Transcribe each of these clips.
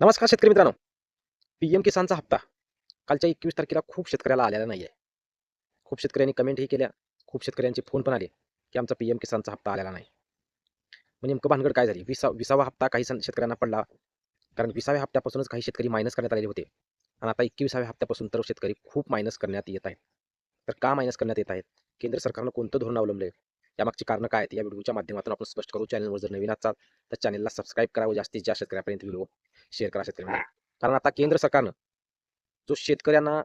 नमस्कार शेतकरी मित्रांनो. पी एम किसानचा हप्ता. कालच्या एकवीस तारखेला खूप शेतकऱ्याला आलेला नाही आहे खूप शेतकऱ्यांनी कमेंटही केल्या. खूप शेतकऱ्यांचे फोन पण आले की आमचा पी एम किसानचा हप्ता आलेला नाही. मग नेमकं भानगड काय झाली? विसा विसावा हप्ता काही शेतकऱ्यांना पडला. कारण विसाव्या हप्त्यापासूनच काही शेतकरी मायनस करण्यात आलेले होते. आणि आता एकविसाव्या हप्त्यापासून तर शेतकरी खूप मायनस करण्यात येत आहेत. तर का मायनस करण्यात येत आहेत? केंद्र सरकारनं कोणतं धोरण अवलंबले यामागची कारणं काय आहेत? या व्हिडिओच्या माध्यमातून आपण स्पष्ट करू. चॅनलवर जर नवीन असाल तर चॅनलला सबस्क्राईब करावं जास्तीत जास्त शेतकऱ्यापर्यंत व्हिडिओ शेअर करा शेतकऱ्यांना. कारण आता केंद्र सरकारनं जो शेतकऱ्यांना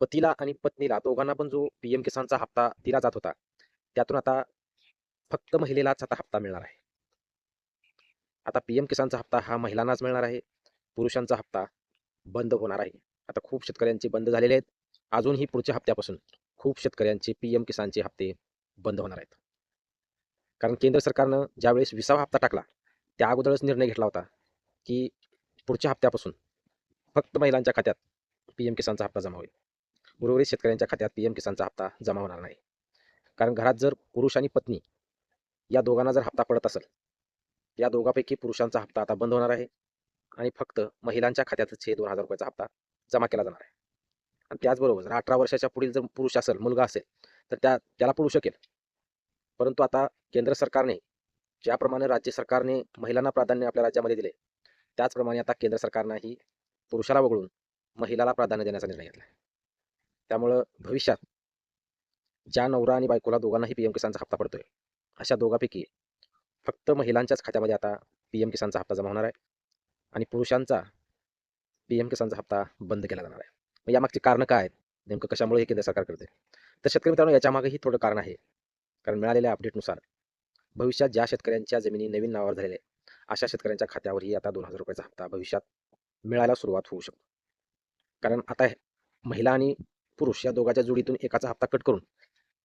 पतीला आणि पत्नीला दोघांना पण जो पी एम किसानचा हप्ता दिला जात होता त्यातून आता फक्त महिलेलाच आता हप्ता मिळणार आहे. आता पी एम किसानचा हप्ता हा महिलांनाच मिळणार आहे पुरुषांचा हप्ता बंद होणार आहे. आता खूप शेतकऱ्यांचे बंद झालेले आहेत. अजूनही पुढच्या हप्त्यापासून खूप शेतकऱ्यांचे पी एम किसानचे हप्ते बंद होणार आहेत. कारण केंद्र सरकारनं ज्यावेळेस विसावा हप्ता टाकला त्या अगोदरच निर्णय घेतला होता की पुढच्या हप्त्यापासून फक्त महिलांच्या खात्यात पी एम किसानचा हप्ता जमा होईल. उर्वरित शेतकऱ्यांच्या खात्यात पी एम किसानचा हप्ता जमा होणार नाही. कारण घरात जर पुरुष आणि पत्नी या दोघांना जर हप्ता पडत असेल या दोघांपैकी पुरुषांचा हप्ता आता बंद होणार आहे आणि फक्त महिलांच्या खात्यातच हे दोन हजार रुपयाचा हप्ता जमा केला जाणार आहे. आणि त्याचबरोबर जर अठरा वर्षाच्या पुढील जर पुरुष असेल मुलगा असेल तर त्या त्याला पडू शकेल. परंतु आता केंद्र सरकारने ज्याप्रमाणे राज्य सरकारने महिलांना प्राधान्य आपल्या राज्यामध्ये दिले त्याचप्रमाणे आता केंद्र सरकारनंही पुरुषाला वगळून महिलाला प्राधान्य देण्याचा निर्णय घेतला त्यामुळं भविष्यात ज्या नवरा आणि बायकोला दोघांनाही पी एम किसानचा हप्ता पडतोय अशा दोघांपैकी फक्त महिलांच्याच खात्यामध्ये आता पी एम किसानचा हप्ता जमा होणार आहे आणि पुरुषांचा पी एम किसानचा हप्ता बंद केला जाणार आहे. मग यामागची कारणं काय आहेत? नेमकं कशामुळे हे केंद्र सरकार करते तर शेतकरी मित्रांनो याच्यामागेही थोडं कारण आहे. कारण मिळालेल्या अपडेटनुसार भविष्यात ज्या शेतकऱ्यांच्या जमिनी नवीन नावावर झालेल्या आहेत अशा शेतकऱ्यांच्या खात्यावरही आता दोन हजार रुपयाचा हप्ता भविष्यात मिळायला सुरुवात होऊ शकतो. कारण आता महिला आणि पुरुष या दोघांच्या जोडीतून एकाचा हप्ता कट करून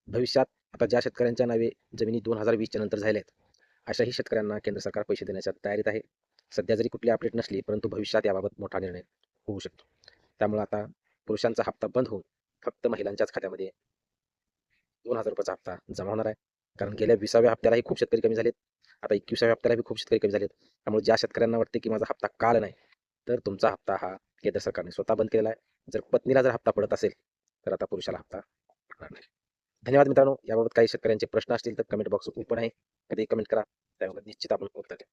भविष्यात आता ज्या शेतकऱ्यांच्या नावे जमिनी दोन हजार वीसच्या नंतर झाल्या आहेत अशाही शेतकऱ्यांना केंद्र सरकार पैसे देण्याच्या तयारीत आहे. सध्या जरी कुठली अपडेट नसली परंतु भविष्यात याबाबत मोठा निर्णय होऊ शकतो. त्यामुळे आता पुरुषांचा हप्ता बंद होऊन फक्त महिलांच्याच खात्यामध्ये दोन हजार रुपयाचा हप्ता जमा होणार आहे. कारण गेल्या विसाव्या हप्त्यालाही खूप शेतकरी कमी झालेत. आता एकविसाव्या हप्त्यालाही खूप शेतकरी कमी झालेत. त्यामुळे ज्या शेतकऱ्यांना वाटते की माझा हप्ता काल नाही तर तुमचा हप्ता हा केंद्र सरकारने स्वतः बंद केलेला आहे. जर पत्नीला जर हप्ता पडत असेल तर आता पुरुषाला हप्ता पडणार नाही. धन्यवाद मित्रांनो. याबाबत काही शेतकऱ्यांचे प्रश्न असतील तर कमेंट बॉक्स ओपन आहे. कधी कमेंट करा. त्याबाबत निश्चित आपण उत्तर द्या.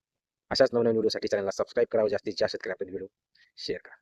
अशाच नवनवीन व्हिडिओसाठी चॅनलला सबस्क्राईब करावं जास्तीत जास्त शेतकऱ्यांपर्यंत व्हिडिओ शेअर करा.